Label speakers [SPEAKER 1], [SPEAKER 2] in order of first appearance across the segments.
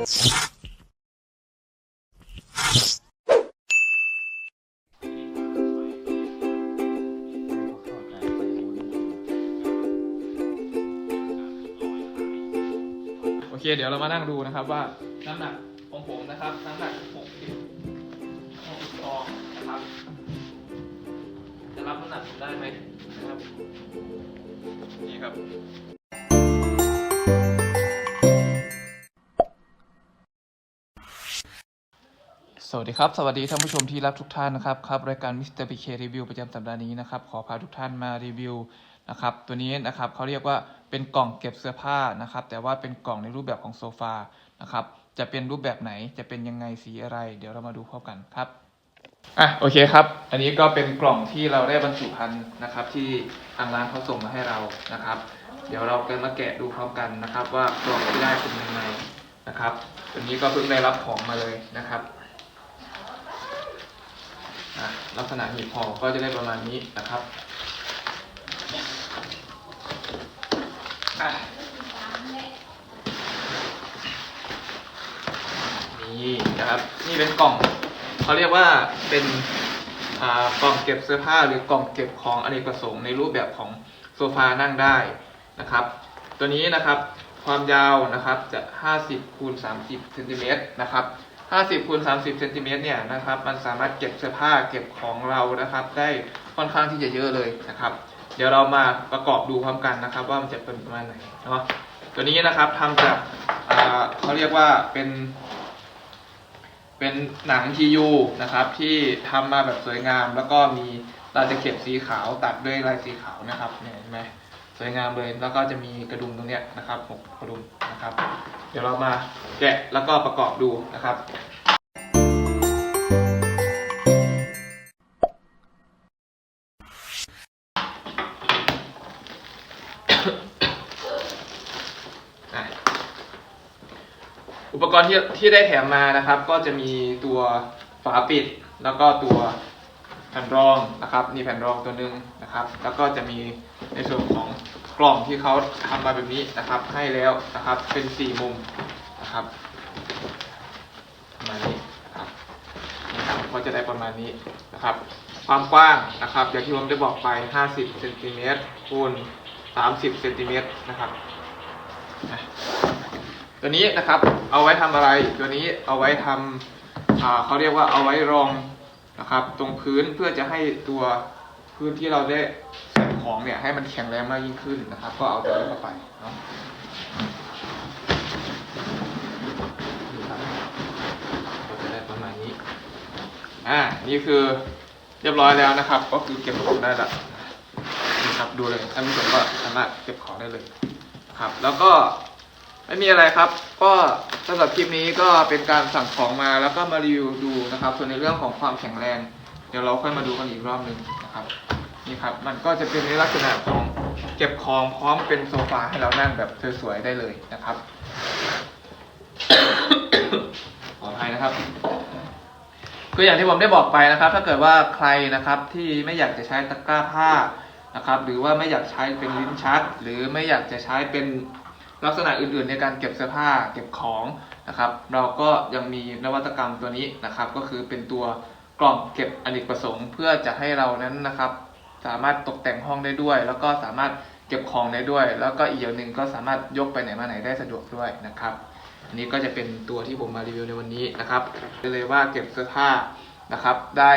[SPEAKER 1] โอเค เดี๋ยวเรามานั่งดูนะครับว่าน้ำหนักของผมนะครับน้ำหนัก60 60อองนะครับ จะรับน้ำหนักผมได้ไหมนะครับ นี่ครับ สวัสดีครับ สวัสดีท่านผู้ชมที่รักทุกท่านนะครับครับรายการมิสเตอร์พีเครีวิวประจำสัปดาห์นี้นะครับขอพาทุกท่านมารีวิวนะครับตัวนี้นะครับเขาเรียกว่าเป็นกล่องเก็บเสื้อผ้านะครับแต่ว่าเป็นกล่องในรูปแบบของโซฟานะครับจะเป็นรูปแบบไหนจะเป็นยังไงสีอะไร เดี๋ยวเรามาดูพร้อมกันครับอะโอเคครับ อันนี้ก็เป็นกล่องที่เราได้บรรจุภัณฑ์นะครับ ที่ทางร้านเขาส่งมาให้เรานะครับ เดี๋ยวเราจะมาแกะดูพร้อมกันนะครับ ว่ากล่องที่ได้เป็นยังไงนะครับตัวนี้ก็เพิ่งได้รับของมาเลยนะครับ ลักษณะหีบห่อก็จะได้ประมาณนี้นะครับนี่นะครับนี่เป็นกล่องเขาเรียกว่าเป็นกล่องเก็บเสื้อผ้าหรือกล่องเก็บของอเนกประสงค์ในรูปแบบของโซฟานั่งได้นะครับ ตัวนี้นะครับความยาวนะครับจะ 50คูณ30เซนติเมตรนะครับ 50คูณ30เซนติเมตรเนี่ยนะครับ มันสามารถเก็บเสื้อผ้าเก็บของเรานะครับ ได้ค่อนข้างที่จะเยอะเลยนะครับ เดี๋ยวเรามาประกอบดูพร้อมกันนะครับ ว่ามันจะเป็นประมาณไหนเนาะตัวนี้นะครับทำจากอ่าเขาเรียกว่าเป็น เป็นหนังทียูนะครับ ที่ทำมาแบบสวยงาม แล้วก็มีลายตะเข็บสีขาวตัดด้วยลายสีขาวนะครับเนี่ยเห็นไหม สวยงามเลย แล้วก็จะมีกระดุมตรงเนี้ยนะครับหกกระดุมนะครับ เดี๋ยวเรามาแกะแล้วก็ประกอบดูนะครับอุปกรณ์ที่ที่ได้แถมมานะครับ ก็จะมีตัวฝาปิด แล้วก็ตัวแผ่นรองนะครับนี่แผ่นรองตัวหนึ่งนะครับ แล้วก็จะมีในส่วนของ กล่องที่เขาทำมาแบบนี้นะครับ ให้แล้วนะครับ เป็นสี่มุมนะครับประมาณนี้นะครับนี่ครับก็จะได้ประมาณนี้นะครับ ความกว้างนะครับอย่างที่ผมได้บอกไป 50เซนติเมตรคูณ30เซนติเมตรนะครับตัวนี้นะครับเอาไว้ทำอะไร ตัวนี้เอาไว้ทำอ่าเขาเรียกว่าเอาไว้รองนะครับ ตรงพื้นเพื่อจะให้ตัวพื้นที่เราได้ ของเนี่ยให้มันแข็งแรงมากยิ่งขึ้นนะครับ ก็เอาตัวนี้เข้าไปเนาะนี่ครับก็จะได้ประมาณนี้ อ่า นี่คือเรียบร้อยแล้วนะครับ ก็คือเก็บของได้ละนี่ครับดูเลยท่านผู้ชมก็สามารถเก็บของได้เลยครับ แล้วก็ไม่มีอะไรครับ ก็สำหรับคลิปนี้ก็เป็นการสั่งของมาแล้วก็มารีวิวดูนะครับ ส่วนในเรื่องของความแข็งแรง เดี๋ยวเราค่อยมาดูกันอีกรอบหนึ่งนะครับ นี่ครับ มันก็จะเป็นในลักษณะของเก็บของพร้อมเป็นโซฟาให้เรานั่งแบบสวยๆได้เลยนะครับขออภัยนะครับคืออย่างที่ผมได้บอกไปนะครับ ถ้าเกิดว่าใครนะครับที่ไม่อยากจะใช้ตะกร้าผ้านะครับ หรือว่าไม่อยากใช้เป็นลิ้นชัก หรือไม่อยากจะใช้เป็นลักษณะอื่นๆในการเก็บเสื้อผ้าเก็บของนะครับ เราก็ยังมีนวัตกรรมตัวนี้นะครับ ก็คือเป็นตัวกล่องเก็บอเนกประสงค์ เพื่อจะให้เรานั้นนะครับ สามารถตกแต่งห้องได้ด้วย แล้วก็สามารถเก็บของได้ด้วย แล้วก็อีกอย่างหนึ่งก็สามารถยกไปไหนมาไหนได้สะดวกด้วยนะครับ อันนี้ก็จะเป็นตัวที่ผมมารีวิวในวันนี้นะครับได้เลยว่าเก็บเสื้อผ้านะครับ ได้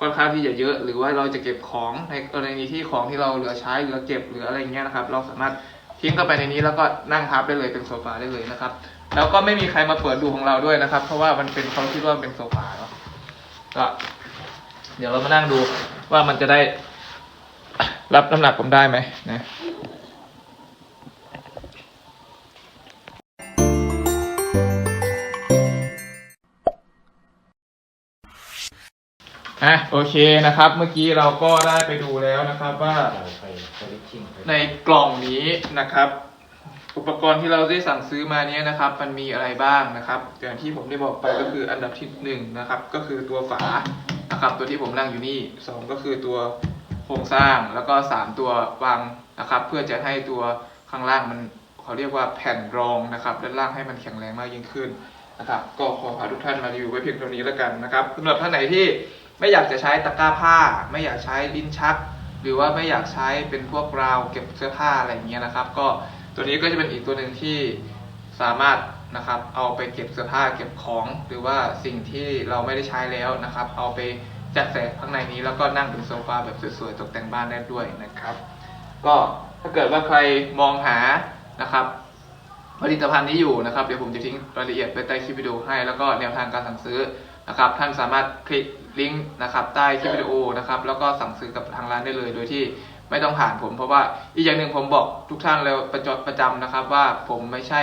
[SPEAKER 1] ค่อนข้างที่จะเยอะหรือว่าเราจะเก็บของในกรณีที่ของที่เราเหลือใช้เหลือเก็บหรืออะไรเงี้ยนะครับ เราสามารถทิ้งเข้าไปในนี้แล้วก็นั่งทับได้เลยเป็นโซฟาได้เลยนะครับ แล้วก็ไม่มีใครมาเปิดดูของเราด้วยนะครับ เพราะว่ามันเป็นเขาคิดว่าเป็นโซฟาเนาะก็เดี๋ยวเรามานั่งดูว่ามันจะได้ รับน้ำหนักผมได้ไหมนะอะโอเคนะครับ เมื่อกี้เราก็ได้ไปดูแล้วนะครับว่าในกล่องนี้นะครับ อุปกรณ์ที่เราได้สั่งซื้อมาเนี้ยนะครับ มันมีอะไรบ้างนะครับอย่างที่ผมได้บอกไปก็คืออันดับที่หนึ่งนะครับ ก็คือตัวฝานะครับ ตัวที่ผมนั่งอยู่นี่สองก็คือตัว โครงสร้างแล้วก็สามตัววางนะครับ เพื่อจะให้ตัวข้างล่างมันเขาเรียกว่าแผ่นรองนะครับด้านล่างให้มันแข็งแรงมากยิ่งขึ้นนะครับ ก็ขอพาทุกท่านมารีวิวไว้เพียงเท่านี้แล้วกันนะครับสำหรับท่านไหนที่ไม่อยากจะใช้ตะกร้าผ้า ไม่อยากใช้ลิ้นชัก หรือว่าไม่อยากใช้เป็นพวกราวเก็บเสื้อผ้าอะไรอย่างเงี้ยนะครับ ก็ตัวนี้ก็จะเป็นอีกตัวหนึ่งที่สามารถนะครับเอาไปเก็บเสื้อผ้าเก็บของ หรือว่าสิ่งที่เราไม่ได้ใช้แล้วนะครับ เอาไป จัดใส่ข้างในนี้แล้วก็นั่งเป็นโซฟาแบบสวยๆตกแต่งบ้านได้ด้วยนะครับ ก็ถ้าเกิดว่าใครมองหานะครับผลิตภัณฑ์นี้อยู่นะครับเดี๋ยวผมจะทิ้งรายละเอียดไว้ใต้คลิปวิดีโอให้แล้วก็แนวทางการสั่งซื้อนะครับ ท่านสามารถคลิกลิงก์นะครับใต้คลิปวิดีโอนะครับแล้วก็สั่งซื้อกับทางร้านได้เลยโดยที่ไม่ต้องผ่านผม เพราะว่าอีกอย่างหนึ่งผมบอกทุกท่านเลยประจดประจำนะครับ ว่าผมไม่ใช่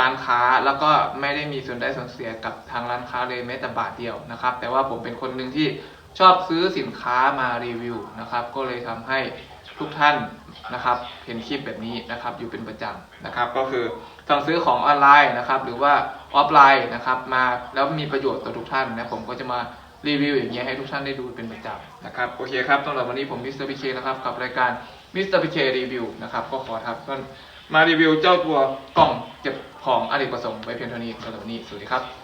[SPEAKER 1] ร้านค้าแล้วก็ไม่ได้มีส่วนได้ส่วนเสียกับทางร้านค้าเลยแม้แต่บาทเดียวนะครับ แต่ว่าผมเป็นคนหนึ่งที่ ชอบซื้อสินค้ามารีวิวนะครับ ก็เลยทำให้ทุกท่านนะครับเห็นคลิปแบบนี้นะครับอยู่เป็นประจำนะครับ ก็คือสั่งซื้อของออนไลน์นะครับ หรือว่าออฟไลน์นะครับ มาแล้วมีประโยชน์ต่อทุกท่านนะผมก็จะมารีวิวอย่างเงี้ยให้ทุกท่านได้ดูเป็นประจำนะครับโอเคครับสำหรับวันนี้ผมมิสเตอร์พีเคนะครับกับรายการมิสเตอร์พีเครีวิวนะครับก็ขอทับต้นมารีวิวเจ้าตัวกล่องเก็บของอเนกประสงค์ไว้เพียงเท่านี้สำหรับวันนี้สวัสดีครับ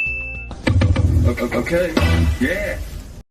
[SPEAKER 2] okay. Yeah.